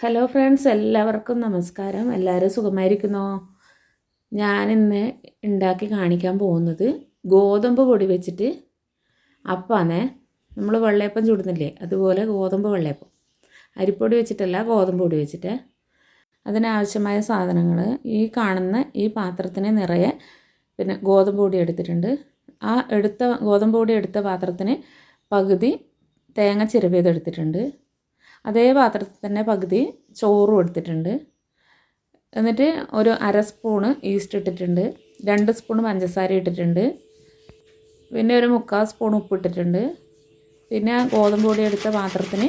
Hello friends എല്ലാവർക്കും നമസ്കാരം. എല്ലാവരും സുഖമായിരിക്കുന്നോ? ഞാനിന്ന് ഉണ്ടാക്കി കാണിക്കാൻ പോകുന്നത് ഗോതമ്പ് പൊടി വെച്ചിട്ട് അപ്പാന്നേ നമ്മൾ വെള്ളയപ്പം ചൂടുന്നില്ലേ? അതുപോലെ ഗോതമ്പ് വെള്ളയപ്പം. അരിപ്പൊടി വെച്ചിട്ടല്ല ഗോതമ്പ് പൊടി വെച്ചിട്ട്. അതിനാവശ്യമായ സാധനങ്ങൾ ഈ കാണുന്ന ഈ പാത്രത്തിന് നിറയെ പിന്നെ ഗോതമ്പ് പൊടി എടുത്തിട്ടുണ്ട്. ആ എടുത്ത ഗോതമ്പ് പൊടി എടുത്ത പാത്രത്തിന് പകുതി തേങ്ങ ചിരവിയത് എടുത്തിട്ടുണ്ട്. അതേ പാത്രത്തിൽ തന്നെ പകുതി ചോറും എടുത്തിട്ടുണ്ട്. എന്നിട്ട് ഒരു അര സ്പൂണ് ഈസ്റ്റ് ഇട്ടിട്ടുണ്ട്. രണ്ട് സ്പൂൺ പഞ്ചസാര ഇട്ടിട്ടുണ്ട്. പിന്നെ ഒരു മുക്കാൽ സ്പൂൺ ഉപ്പ് ഇട്ടിട്ടുണ്ട്. പിന്നെ ഗോതമ്പ് പൊടി എടുത്ത പാത്രത്തിന്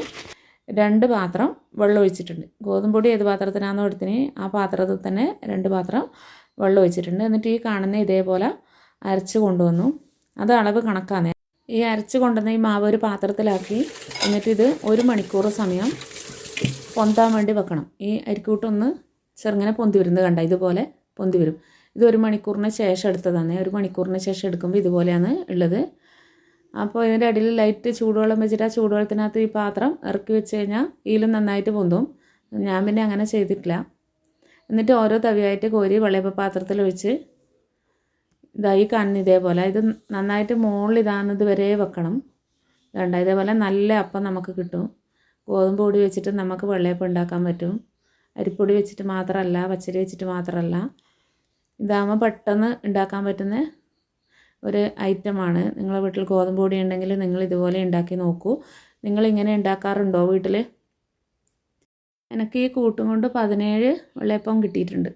രണ്ട് പാത്രം വെള്ളം ഒഴിച്ചിട്ടുണ്ട്. ഗോതമ്പ് പൊടി ഏത് പാത്രത്തിനാണോ എടുത്തിന് ആ പാത്രത്തിൽ തന്നെ രണ്ട് പാത്രം വെള്ളം ഒഴിച്ചിട്ടുണ്ട്. എന്നിട്ട് ഈ കാണുന്ന ഇതേപോലെ അരച്ച് കൊണ്ടുവന്നു. അത് അളവ് കണക്കാണ്. ഈ അരച്ച് കൊണ്ടുവന്ന ഈ മാവ് ഒരു പാത്രത്തിലാക്കി. എന്നിട്ട് ഇത് ഒരു മണിക്കൂർ സമയം പൊന്താൻ വേണ്ടി വെക്കണം. ഈ അരിക്കൂട്ടൊന്ന് ചെറുങ്ങനെ പൊന്തി വരുന്നത് കണ്ട ഇതുപോലെ പൊന്തി വരും. ഇത് ഒരു മണിക്കൂറിന് ശേഷം എടുത്തതാണ്. ഒരു മണിക്കൂറിന് ശേഷം എടുക്കുമ്പോൾ ഇതുപോലെയാണ് ഉള്ളത്. അപ്പോൾ ഇതിന്റെ അടിയിൽ ലൈറ്റ് ചൂടുവെള്ളം വെച്ചിട്ട് ആ ചൂടുവെള്ളത്തിനകത്ത് ഈ പാത്രം ഇറക്കി വെച്ച് കഴിഞ്ഞാൽ ഇതിലും നന്നായിട്ട് പൊന്തും. ഞാൻ പിന്നെ അങ്ങനെ ചെയ്തിട്ടില്ല. എന്നിട്ട് ഓരോ തവിയായിട്ട് കോരി വെള്ളയപ്പ പാത്രത്തിൽ ഒഴിച്ച് ഇതായി കാണുന്ന ഇതേപോലെ. ഇത് നന്നായിട്ട് മുകളിൽ ഇതാകുന്നത് വരെ വെക്കണം. വേണ്ട ഇതേപോലെ നല്ല അപ്പം നമുക്ക് കിട്ടും. ഗോതമ്പ് പൊടി വെച്ചിട്ട് നമുക്ക് വെള്ളയപ്പം ഉണ്ടാക്കാൻ പറ്റും. അരിപ്പൊടി വെച്ചിട്ട് മാത്രമല്ല പച്ചരി വെച്ചിട്ട് മാത്രമല്ല. ഇതാകുമ്പോൾ പെട്ടെന്ന് ഉണ്ടാക്കാൻ പറ്റുന്ന ഒരു ഐറ്റമാണ് നിങ്ങളെ വീട്ടിൽ ഗോതമ്പ് പൊടി ഉണ്ടെങ്കിൽ നിങ്ങൾ ഇതുപോലെ ഉണ്ടാക്കി നോക്കൂ. നിങ്ങൾ ഇങ്ങനെ ഉണ്ടാക്കാറുണ്ടോ വീട്ടിൽ എനിക്ക് ഈ കൂട്ടും കൊണ്ട് പതിനേഴ് വെള്ളയപ്പം കിട്ടിയിട്ടുണ്ട്.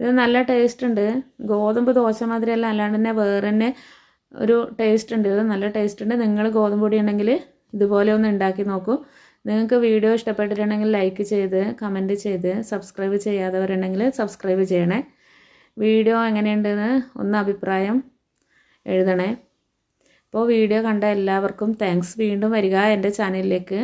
ഇത് നല്ല ടേസ്റ്റ് ഉണ്ട്. ഗോതമ്പ് ദോശ മാതിരിയല്ല അല്ലാണ്ട് തന്നെ വേറെ തന്നെ ഒരു ടേസ്റ്റ് ഉണ്ട്. ഇത് നല്ല ടേസ്റ്റ് ഉണ്ട്. നിങ്ങൾ ഗോതമ്പ് പൊടി ഉണ്ടെങ്കിൽ ഇതുപോലെ ഒന്ന് ഉണ്ടാക്കി നോക്കൂ. നിങ്ങൾക്ക് വീഡിയോ ഇഷ്ടപ്പെട്ടിട്ടുണ്ടെങ്കിൽ ലൈക്ക് ചെയ്ത് കമന്റ് ചെയ്ത് സബ്സ്ക്രൈബ് ചെയ്യാത്തവരുണ്ടെങ്കിൽ സബ്സ്ക്രൈബ് ചെയ്യണേ. വീഡിയോ എങ്ങനെയുണ്ടെന്ന് ഒന്ന് അഭിപ്രായം എഴുതണേ. അപ്പോൾ വീഡിയോ കണ്ട എല്ലാവർക്കും താങ്ക്സ് വീണ്ടും വരിക എന്റെ ചാനലിലേക്ക്